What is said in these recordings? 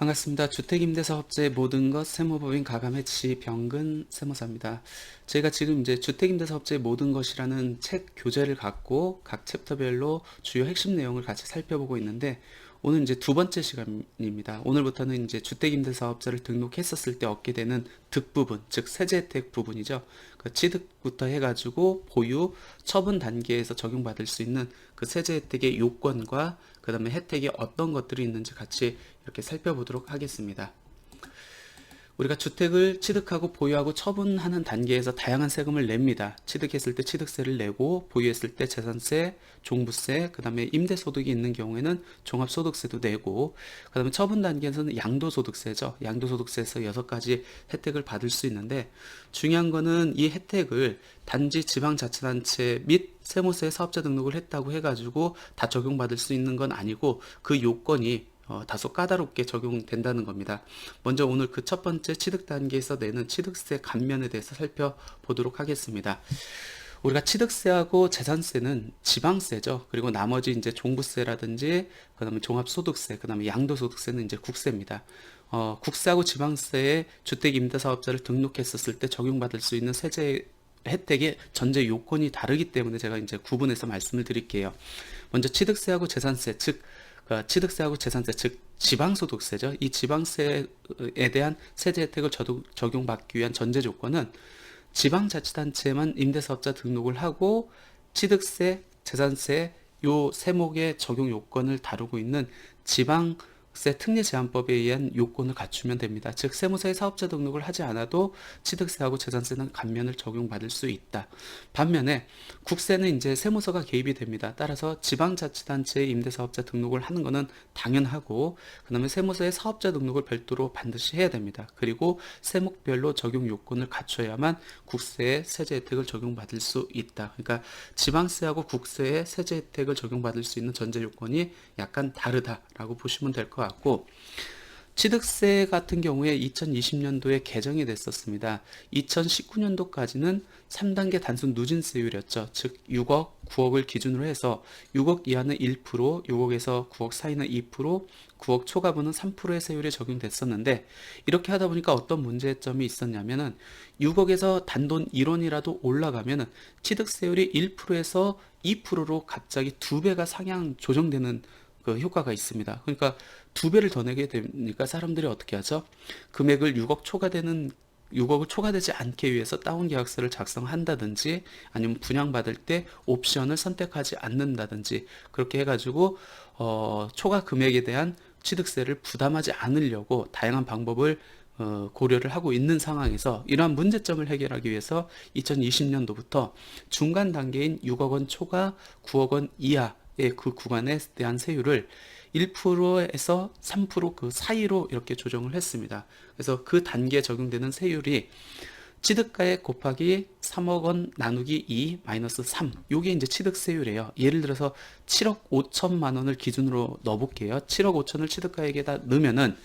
반갑습니다. 주택임대사업자의 모든 것 세무법인 가감해치 병근 세무사입니다. 제가 지금 이제 주택임대사업자의 모든 것이라는 책 교재를 갖고 각 챕터별로 주요 핵심 내용을 같이 살펴보고 있는데 오늘 이제 두 번째 시간입니다. 오늘부터는 이제 주택임대사업자를 등록했었을 때 얻게 되는 득 부분, 즉 세제 혜택 부분이죠. 그 취득부터 해가지고 보유, 처분 단계에서 적용받을 수 있는 그 세제 혜택의 요건과 그 다음에 혜택이 어떤 것들이 있는지 같이 이렇게 살펴보도록 하겠습니다. 우리가 주택을 취득하고 보유하고 처분하는 단계에서 다양한 세금을 냅니다. 취득했을 때 취득세를 내고 보유했을 때 재산세, 종부세, 그 다음에 임대소득이 있는 경우에는 종합소득세도 내고 그 다음에 처분 단계에서는 양도소득세죠. 양도소득세에서 여섯 가지 혜택을 받을 수 있는데 중요한 거는 이 혜택을 단지 지방자치단체 및 세무서에 사업자 등록을 했다고 해가지고 다 적용받을 수 있는 건 아니고 그 요건이 어, 다소 까다롭게 적용된다는 겁니다. 먼저 오늘 그 첫 번째 취득 단계에서 내는 취득세 감면에 대해서 살펴보도록 하겠습니다. 우리가 취득세하고 재산세는 지방세죠. 그리고 나머지 이제 종부세라든지 그다음에 종합소득세, 그다음에 양도소득세는 이제 국세입니다. 어, 국세하고 지방세에 주택 임대 사업자를 등록했었을 때 적용받을 수 있는 세제 혜택의 전제 요건이 다르기 때문에 제가 이제 구분해서 말씀을 드릴게요. 먼저 취득세하고 재산세, 즉 어, 취득세하고 재산세, 즉 지방소득세죠. 이 지방세에 대한 세제 혜택을 적용받기 위한 전제 조건은 지방자치단체만 임대사업자 등록을 하고 취득세, 재산세 요 세목의 적용 요건을 다루고 있는 지방 세 특례 제한법에 의한 요건을 갖추면 됩니다. 즉 세무서에 사업자 등록을 하지 않아도 취득세하고 재산세는 감면을 적용받을 수 있다. 반면에 국세는 이제 세무서가 개입이 됩니다. 따라서 지방자치단체에 임대사업자 등록을 하는 것은 당연하고 그다음에 세무서에 사업자 등록을 별도로 반드시 해야 됩니다. 그리고 세목별로 적용 요건을 갖춰야만 국세의 세제 혜택을 적용받을 수 있다. 그러니까 지방세하고 국세의 세제 혜택을 적용받을 수 있는 전제 요건이 약간 다르다라고 보시면 될 것 같습니다. 같고 취득세 같은 경우에 2020년도에 개정이 됐었습니다. 2019년도까지는 3단계 단순 누진세율이었죠. 즉 6억, 9억을 기준으로 해서 6억 이하는 1%, 6억에서 9억 사이는 2%, 9억 초과분은 3%의 세율이 적용됐었는데 이렇게 하다 보니까 어떤 문제점이 있었냐면은 6억에서 단돈 1원이라도 올라가면은 취득세율이 1%에서 2%로 갑자기 두 배가 상향 조정되는 그 효과가 있습니다. 그러니까 두 배를 더 내게 되니까 사람들이 어떻게 하죠? 금액을 6억 초과되는 6억을 초과되지 않게 위해서 다운 계약서를 작성한다든지 아니면 분양받을 때 옵션을 선택하지 않는다든지 그렇게 해가지고 어, 초과 금액에 대한 취득세를 부담하지 않으려고 다양한 방법을 어, 고려를 하고 있는 상황에서 이러한 문제점을 해결하기 위해서 2020년도부터 중간 단계인 6억 원 초과 9억 원 이하 그 구간에 대한 세율을 1%에서 3%그 사이로 이렇게 조정을 했습니다. 그래서 그 단계에 적용되는 세율이 취득가액 곱하기 3억 원 나누기 2 마이너스 3 요게 이제 취득세율이에요. 예를 들어서 7억 5천만 원을 기준으로 넣어볼게요. 7억 5천을 취득가액에다 넣으면은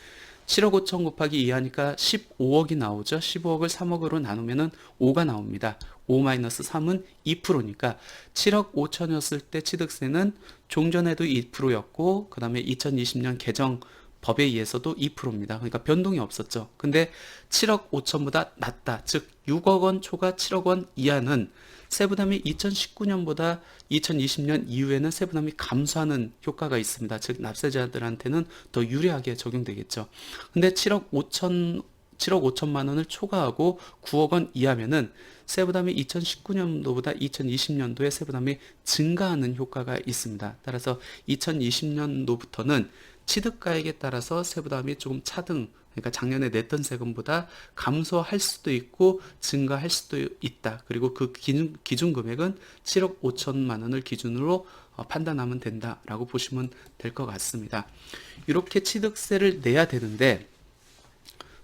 7억 5천 곱하기 2 하니까 15억이 나오죠. 15억을 3억으로 나누면은 5가 나옵니다. 5-3은 2%니까 7억 5천이었을 때 취득세는 종전에도 2%였고 그 다음에 2020년 개정 법에 의해서도 2%입니다. 그러니까 변동이 없었죠. 근데 7억 5천보다 낮다. 즉 6억 원 초과 7억 원 이하는 세부담이 2019년보다 2020년 이후에는 세부담이 감소하는 효과가 있습니다. 즉 납세자들한테는 더 유리하게 적용되겠죠. 근데 7억 5천 7억 5천만 원을 초과하고 9억 원 이하면은 세부담이 2019년도보다 2020년도에 세부담이 증가하는 효과가 있습니다. 따라서 2020년도부터는 취득가액에 따라서 세부담이 조금 차등 그러니까 작년에 냈던 세금보다 감소할 수도 있고 증가할 수도 있다. 그리고 그 기준, 기준 금액은 7억 5천만 원을 기준으로 어, 판단하면 된다라고 보시면 될 것 같습니다. 이렇게 취득세를 내야 되는데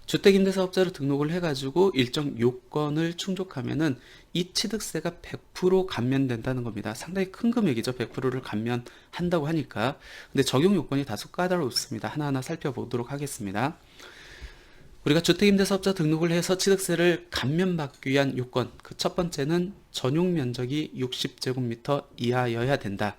주택임대사업자로 등록을 해가지고 일정 요건을 충족하면은 이 취득세가 100% 감면된다는 겁니다. 상당히 큰 금액이죠. 100%를 감면한다고 하니까. 근데 적용 요건이 다소 까다롭습니다. 하나하나 살펴보도록 하겠습니다. 우리가 주택임대사업자 등록을 해서 취득세를 감면받기 위한 요건 그 첫 번째는 전용 면적이 60제곱미터 이하여야 된다.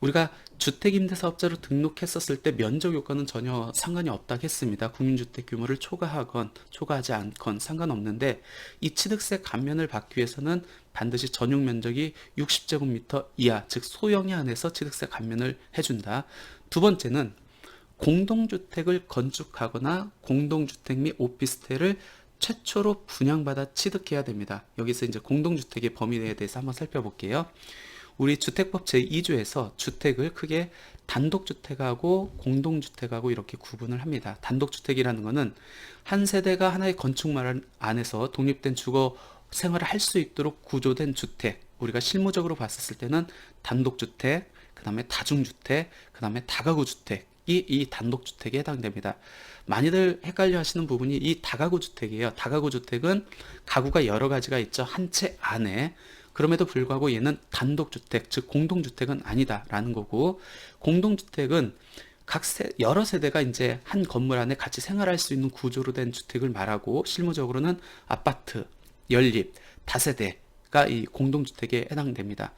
우리가 주택임대사업자로 등록했었을 때 면적 요건은 전혀 상관이 없다고 했습니다. 국민주택 규모를 초과하건 초과하지 않건 상관없는데 이 취득세 감면을 받기 위해서는 반드시 전용 면적이 60제곱미터 이하, 즉 소형에 한해서 취득세 감면을 해준다. 두 번째는 공동주택을 건축하거나 공동주택 및 오피스텔을 최초로 분양받아 취득해야 됩니다. 여기서 이제 공동주택의 범위에 대해서 한번 살펴볼게요. 우리 주택법 제2조에서 주택을 크게 단독주택하고 공동주택하고 이렇게 구분을 합니다. 단독주택이라는 것은 한 세대가 하나의 건축물 안에서 독립된 주거 생활을 할 수 있도록 구조된 주택. 우리가 실무적으로 봤었을 때는 단독주택, 그 다음에 다중주택, 그 다음에 다가구주택. 이, 이 단독주택에 해당됩니다. 많이들 헷갈려 하시는 부분이 이 다가구 주택이에요. 다가구 주택은 가구가 여러 가지가 있죠. 한 채 안에. 그럼에도 불구하고 얘는 단독주택, 즉 공동주택은 아니다라는 거고 공동주택은 각 세, 여러 세대가 이제 한 건물 안에 같이 생활할 수 있는 구조로 된 주택을 말하고 실무적으로는 아파트, 연립, 다세대가 이 공동주택에 해당됩니다.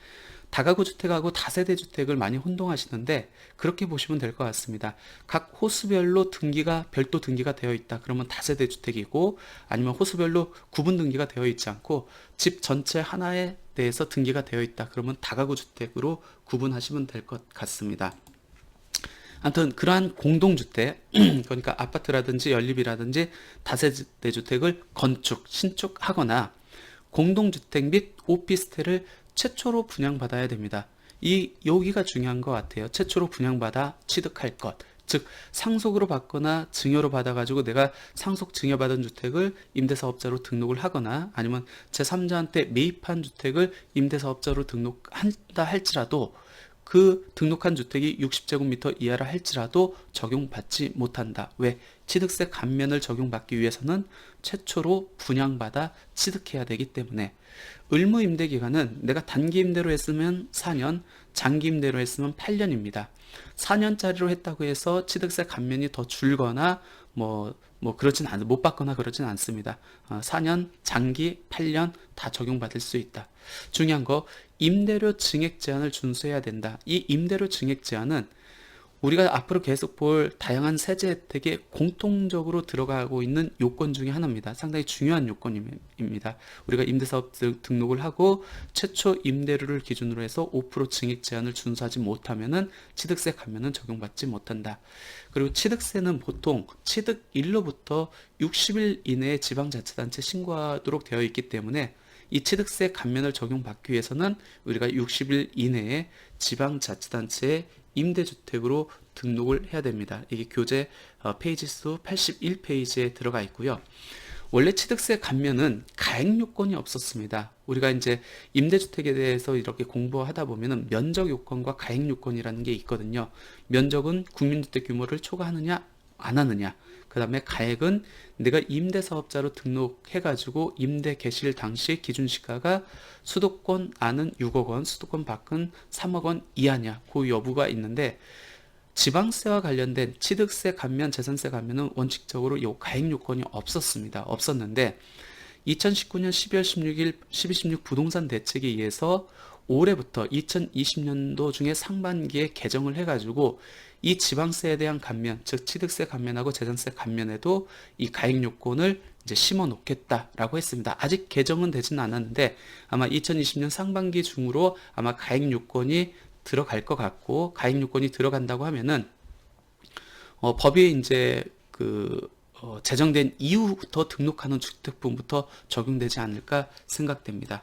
다가구 주택하고 다세대 주택을 많이 혼동하시는데 그렇게 보시면 될 것 같습니다. 각 호수별로 등기가 별도 등기가 되어 있다. 그러면 다세대 주택이고 아니면 호수별로 구분 등기가 되어 있지 않고 집 전체 하나에 대해서 등기가 되어 있다. 그러면 다가구 주택으로 구분하시면 될 것 같습니다. 아무튼 그러한 공동주택 그러니까 아파트라든지 연립이라든지 다세대 주택을 건축 신축하거나 공동주택 및 오피스텔을 최초로 분양받아야 됩니다. 이 여기가 중요한 것 같아요. 최초로 분양받아 취득할 것. 즉 상속으로 받거나 증여로 받아가지고 내가 상속 증여받은 주택을 임대사업자로 등록을 하거나 아니면 제3자한테 매입한 주택을 임대사업자로 등록한다 할지라도 그 등록한 주택이 60제곱미터 이하라 할지라도 적용받지 못한다. 왜? 취득세 감면을 적용받기 위해서는 최초로 분양받아 취득해야 되기 때문에 의무 임대 기간은 내가 단기 임대로 했으면 4년, 장기 임대로 했으면 8년입니다. 4년짜리로 했다고 해서 취득세 감면이 더 줄거나 뭐, 뭐, 그렇진 않, 못 받거나 그러진 않습니다. 어, 4년, 장기, 8년 다 적용받을 수 있다. 중요한 거, 임대료 증액 제한을 준수해야 된다. 이 임대료 증액 제한은 우리가 앞으로 계속 볼 다양한 세제 혜택에 공통적으로 들어가고 있는 요건 중에 하나입니다. 상당히 중요한 요건입니다. 우리가 임대사업 등록을 하고 최초 임대료를 기준으로 해서 5% 증액 제한을 준수하지 못하면은 취득세 감면은 적용받지 못한다. 그리고 취득세는 보통 취득일로부터 60일 이내에 지방자치단체 신고하도록 되어 있기 때문에 이 취득세 감면을 적용받기 위해서는 우리가 60일 이내에 지방자치단체에 임대주택으로 등록을 해야 됩니다. 이게 교재 어, 페이지 수 81페이지에 들어가 있고요. 원래 취득세 감면은 가액 요건이 없었습니다. 우리가 이제 임대주택에 대해서 이렇게 공부하다 보면은 면적 요건과 가액 요건이라는 게 있거든요. 면적은 국민주택 규모를 초과하느냐 안 하느냐. 그 다음에 가액은 내가 임대사업자로 등록해가지고 임대 개시일 당시 기준 시가가 수도권 안은 6억 원, 수도권 밖은 3억 원 이하냐. 그 여부가 있는데 지방세와 관련된 취득세 감면, 재산세 감면은 원칙적으로 이 가액 요건이 없었습니다. 없었는데 2019년 12월 16일 1216 부동산 대책에 의해서 올해부터 2020년도 중에 상반기에 개정을 해가지고 이 지방세에 대한 감면, 즉 취득세 감면하고 재산세 감면에도 이 가액 요건을 이제 심어 놓겠다라고 했습니다. 아직 개정은 되지는 않았는데 아마 2020년 상반기 중으로 아마 가액 요건이 들어갈 것 같고 가액 요건이 들어간다고 하면은 어, 법이 이제 그 어, 제정된 이후부터 등록하는 주택분부터 적용되지 않을까 생각됩니다.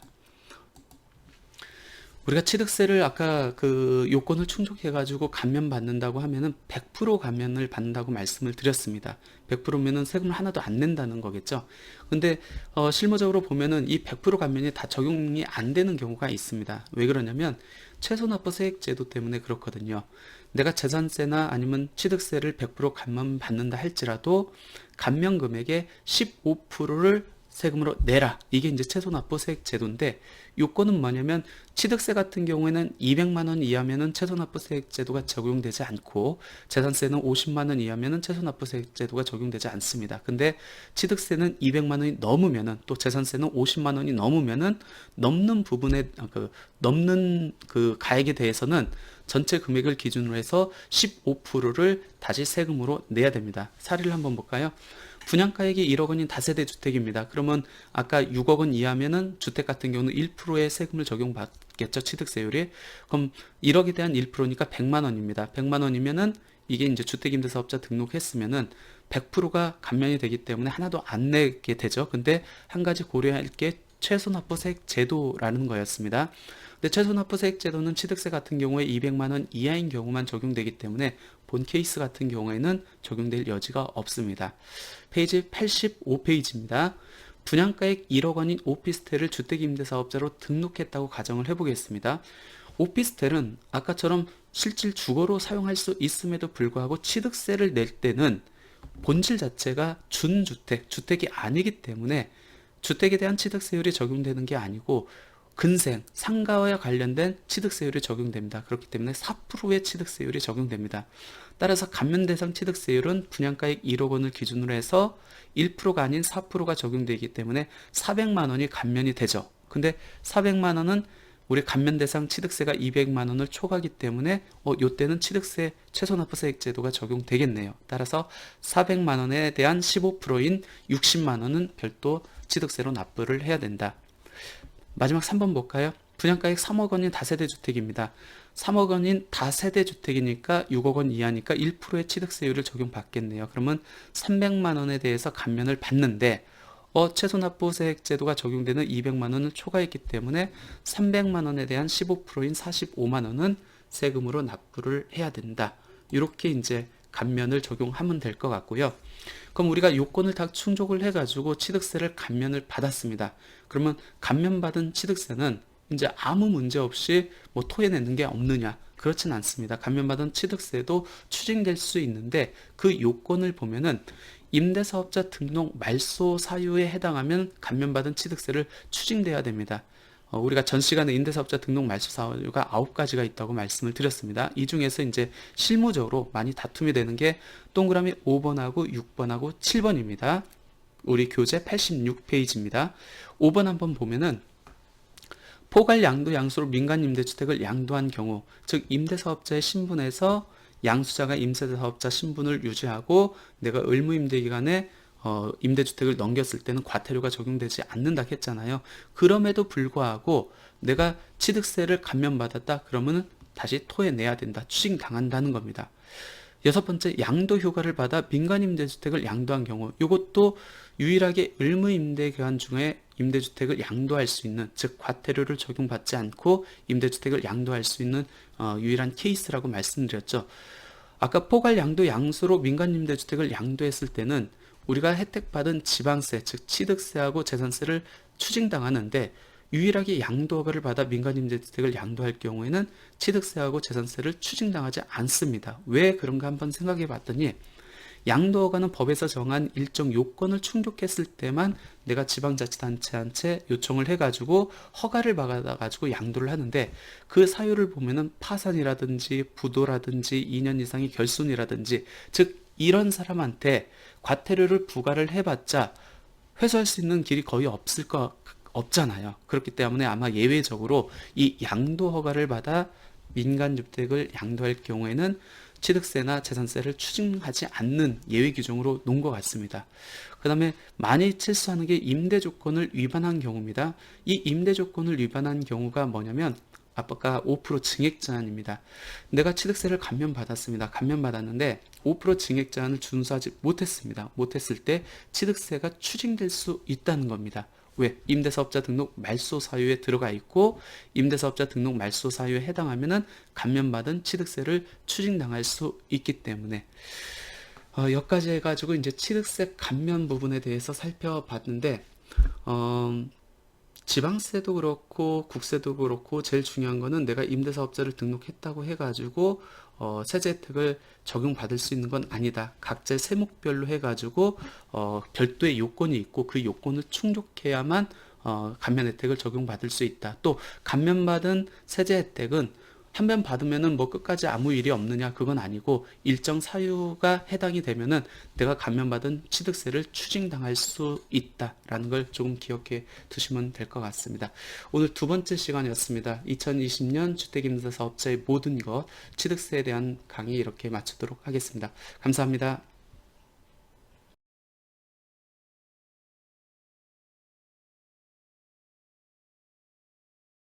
우리가 취득세를 아까 그 요건을 충족해가지고 감면 받는다고 하면은 100% 감면을 받는다고 말씀을 드렸습니다. 100%면은 세금을 하나도 안 낸다는 거겠죠. 근데 어, 실무적으로 보면은 이 100% 감면이 다 적용이 안 되는 경우가 있습니다. 왜 그러냐면 최소납부 세액제도 때문에 그렇거든요. 내가 재산세나 아니면 취득세를 100% 감면 받는다 할지라도 감면 금액의 15%를 세금으로 내라. 이게 이제 최소납부세액 제도인데 요건은 뭐냐면 취득세 같은 경우에는 200만 원 이하면은 최소납부세액 제도가 적용되지 않고 재산세는 50만 원 이하면은 최소납부세액 제도가 적용되지 않습니다. 근데 취득세는 200만 원이 넘으면은 또 재산세는 50만 원이 넘으면은 넘는 부분에 어, 그 넘는 그 가액에 대해서는 전체 금액을 기준으로 해서 15%를 다시 세금으로 내야 됩니다. 사례를 한번 볼까요? 분양가액이 1억 원인 다세대 주택입니다. 그러면 아까 6억 원 이하면은 주택 같은 경우는 1%의 세금을 적용받겠죠. 취득세율이. 그럼 1억에 대한 1%니까 100만 원입니다. 100만 원이면은 이게 이제 주택임대사업자 등록했으면은 100%가 감면이 되기 때문에 하나도 안 내게 되죠. 근데 한 가지 고려할 게 최소납부세액 제도라는 거였습니다. 근데 최소납부세액 제도는 취득세 같은 경우에 200만 원 이하인 경우만 적용되기 때문에 본 케이스 같은 경우에는 적용될 여지가 없습니다. 페이지 85페이지입니다. 분양가액 1억 원인 오피스텔을 주택임대사업자로 등록했다고 가정을 해보겠습니다. 오피스텔은 아까처럼 실질 주거로 사용할 수 있음에도 불구하고 취득세를 낼 때는 본질 자체가 준주택, 주택이 아니기 때문에 주택에 대한 취득세율이 적용되는 게 아니고 근생, 상가와 관련된 취득세율이 적용됩니다. 그렇기 때문에 4%의 취득세율이 적용됩니다. 따라서 감면 대상 취득세율은 분양가액 1억 원을 기준으로 해서 1%가 아닌 4%가 적용되기 때문에 400만 원이 감면이 되죠. 근데 400만 원은 우리 감면 대상 취득세가 200만 원을 초과하기 때문에 어 요때는 취득세 최소납부세액 제도가 적용되겠네요. 따라서 400만 원에 대한 15%인 60만 원은 별도 취득세로 납부를 해야 된다. 마지막 3번 볼까요? 분양가액 3억 원인 다세대 주택입니다. 3억 원인 다세대 주택이니까 6억 원 이하니까 1%의 취득세율을 적용받겠네요. 그러면 300만 원에 대해서 감면을 받는데 어, 최소납부세액 제도가 적용되는 200만 원을 초과했기 때문에 300만 원에 대한 15%인 45만 원은 세금으로 납부를 해야 된다. 이렇게 이제 감면을 적용하면 될 것 같고요. 그럼 우리가 요건을 다 충족을 해가지고 취득세를 감면을 받았습니다. 그러면 감면받은 취득세는 이제 아무 문제 없이 뭐 토해내는 게 없느냐? 그렇진 않습니다. 감면받은 취득세도 추징될 수 있는데 그 요건을 보면은 임대사업자 등록 말소 사유에 해당하면 감면받은 취득세를 추징돼야 됩니다. 어, 우리가 전 시간에 임대사업자 등록 말소 사유가 9가지가 있다고 말씀을 드렸습니다. 이 중에서 이제 실무적으로 많이 다툼이 되는 게 동그라미 5번하고 6번하고 7번입니다. 우리 교재 86페이지입니다. 5번 한번 보면은 포괄 양도 양수로 민간 임대주택을 양도한 경우, 즉 임대사업자의 신분에서 양수자가 임대사업자 신분을 유지하고 내가 의무 임대 기간에 어, 임대주택을 넘겼을 때는 과태료가 적용되지 않는다 했잖아요. 그럼에도 불구하고 내가 취득세를 감면받았다 그러면은 다시 토해내야 된다. 추징당한다는 겁니다. 여섯 번째 양도 효과를 받아 민간 임대주택을 양도한 경우 이것도 유일하게 의무 임대 기간 중에 임대주택을 양도할 수 있는 즉 과태료를 적용받지 않고 임대주택을 양도할 수 있는 어, 유일한 케이스라고 말씀드렸죠. 아까 포괄 양도 양수로 민간 임대주택을 양도했을 때는 우리가 혜택받은 지방세 즉 취득세하고 재산세를 추징당하는데 유일하게 양도 허가를 받아 민간 임대주택을 양도할 경우에는 취득세하고 재산세를 추징당하지 않습니다. 왜 그런가 한번 생각해 봤더니 양도 허가는 법에서 정한 일정 요건을 충족했을 때만 내가 지방자치단체한테 요청을 해가지고 허가를 받아가지고 양도를 하는데 그 사유를 보면은 파산이라든지 부도라든지 2년 이상의 결손이라든지 즉 이런 사람한테 과태료를 부과를 해봤자 회수할 수 있는 길이 거의 없을 거 없잖아요. 그렇기 때문에 아마 예외적으로 이 양도 허가를 받아 민간 주택을 양도할 경우에는 취득세나 재산세를 추징하지 않는 예외 규정으로 놓은 것 같습니다. 그 다음에 많이 실수하는 게 임대 조건을 위반한 경우입니다. 이 임대 조건을 위반한 경우가 뭐냐면 아까 5% 증액 제한입니다. 내가 취득세를 감면 받았습니다. 감면 받았는데 5% 증액 제한을 준수하지 못했습니다. 못했을 때 취득세가 추징될 수 있다는 겁니다. 왜? 임대사업자 등록 말소 사유에 들어가 있고 임대사업자 등록 말소 사유에 해당하면은 감면받은 취득세를 추징당할 수 있기 때문에 어, 여기까지 해가지고 이제 취득세 감면 부분에 대해서 살펴봤는데 어, 지방세도 그렇고 국세도 그렇고 제일 중요한 거는 내가 임대사업자를 등록했다고 해가지고 어, 세제 혜택을 적용받을 수 있는 건 아니다. 각자 세목별로 해가지고 어, 별도의 요건이 있고 그 요건을 충족해야만 어, 감면 혜택을 적용받을 수 있다. 또 감면받은 세제 혜택은 한번 받으면은 뭐 끝까지 아무 일이 없느냐 그건 아니고 일정 사유가 해당이 되면은 내가 감면받은 취득세를 추징당할 수 있다라는 걸 조금 기억해 두시면 될 것 같습니다. 오늘 두 번째 시간이었습니다. 2020년 주택임대사업자의 모든 것 취득세에 대한 강의 이렇게 마치도록 하겠습니다. 감사합니다.